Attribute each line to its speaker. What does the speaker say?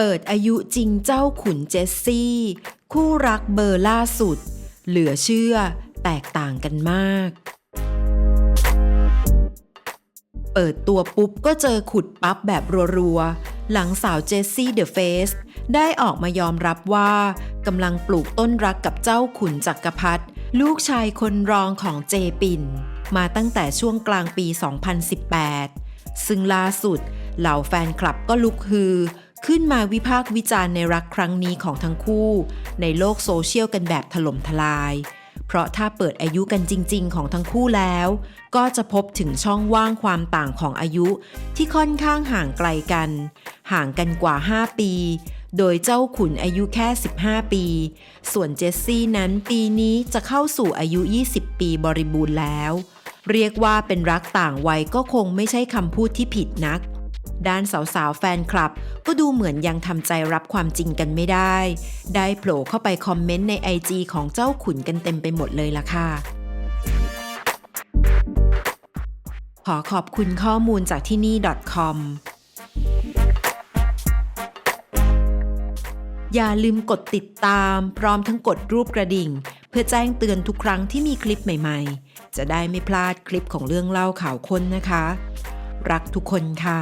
Speaker 1: เปิดอายุจริงเจ้าขุนเจสซี่ คู่รักเบอร์ล่าสุด เหลือเชื่อแตกต่างกันมาก เปิดตัวปุ๊บก็เจอขุดปั๊บแบบรัวๆ หลังสาวเจสซี่เดอะเฟสได้ออกมายอมรับว่ากำลังปลูกต้นรักกับเจ้าขุนจักรพรรดิลูกชายคนรองของเจปิน มาตั้งแต่ช่วงกลางปี 2018 ซึ่งล่าสุดเหล่าแฟนคลับก็ลุกฮือ ขึ้นมาวิพากษ์วิจารณ์ในรักครั้งนี้ของทั้งคู่ ในโลกโซเชียลกันแบบถล่มทลาย เพราะถ้าเปิดอายุกันจริง ๆ ของทั้งคู่แล้ว ก็จะพบถึงช่องว่างความต่างของอายุที่ค่อนข้างห่างไกลกัน ห่างกันกว่า 5 ปี โดยเจ้าขุนอายุแค่ 15 ปี ส่วนเจสซี่นั้นปีนี้จะเข้าสู่อายุ 20 ปีบริบูรณ์แล้ว เรียกว่าเป็นรักต่างวัยก็คงไม่ใช่คำพูดที่ผิดนัก ด้านสาวๆ แฟนคลับ ก็ดูเหมือนยังทำใจรับความจริงกันไม่ได้ ได้โผล่เข้าไปคอมเมนต์ใน IG ของเจ้าขุนกันเต็มไปหมดเลยล่ะค่ะ ขอขอบคุณข้อมูลจากที่นี่ .com อย่าลืมกดติดตาม พร้อมทั้งกดรูปกระดิ่ง เพื่อแจ้งเตือนทุกครั้งที่มีคลิปใหม่ๆ จะได้ไม่พลาดคลิปของเรื่องเล่าข่าวค้นนะคะ รักทุกคนค่ะ